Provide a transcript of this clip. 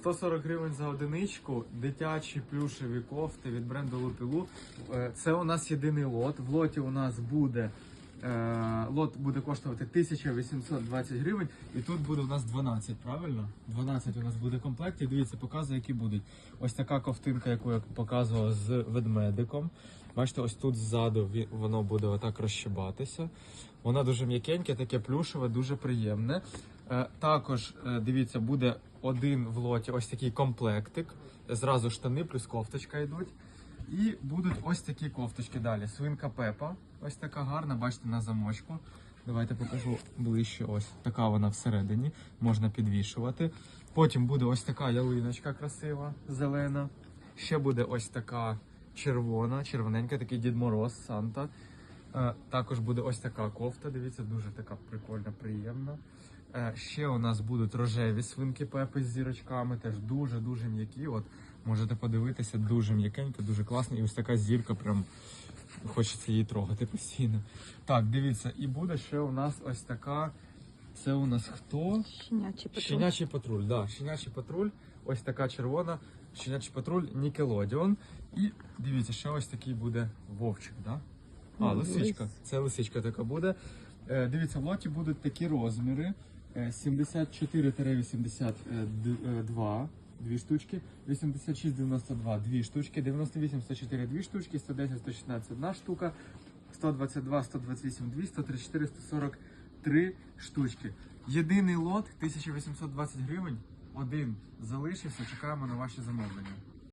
140 гривень за одиничку, дитячі плюшеві кофти від бренду Лупілу. Е, Це у нас єдиний лот. В лоті у нас буде е, лот буде коштувати 1820 гривень, і тут буде у нас 12, правильно? 12 у нас буде в комплекті. Дивіться, показую, які будуть. Ось така ковтинка, яку я показував з ведмедиком. Бачите, ось тут ззаду воно буде отак розщибатися. Воно дуже м'якеньке, таке плюшеве, дуже приємне. Е, Також дивіться, буде один в лоті ось такий комплектик. Зразу штани плюс кофточка йдуть. І будуть ось такі кофточки далі. Свинка Пепа. Ось така гарна, бачите, на замочку. Давайте покажу ближче. Ось така вона всередині. Можна підвішувати. Потім буде ось така ялиночка красива, зелена. Ще буде ось така червона, червоненька, такий Дід Мороз, Санта. Е, Також буде ось така кофта. Дивіться, дуже така прикольна, приємна. Е, Ще у нас будуть рожеві свинки пепи з зірочками, теж дуже-дуже м'які. От можете подивитися, дуже м'якенько, дуже класно. І ось така зірка, прям хочеться її трогати постійно. Так, дивіться, і буде ще у нас ось така. Це у нас хто? Щенячий патруль. Щенячий патруль, да, щенячий патруль, ось така червона, щенячий патруль Nickelodeon. І дивіться, ще ось такий буде вовчик, да? А, лисичка. Це лисичка така буде. Е, дивіться, в лоті будуть такі розміри: 74-82, дві штучки, 86-92, дві штучки, 98-104, дві штучки, 110-116, одна штука, 122, 128, 2, 134, 143 штучки. Єдиний лот 1820 гривень. Один залишився. Чекаємо на ваші замовлення.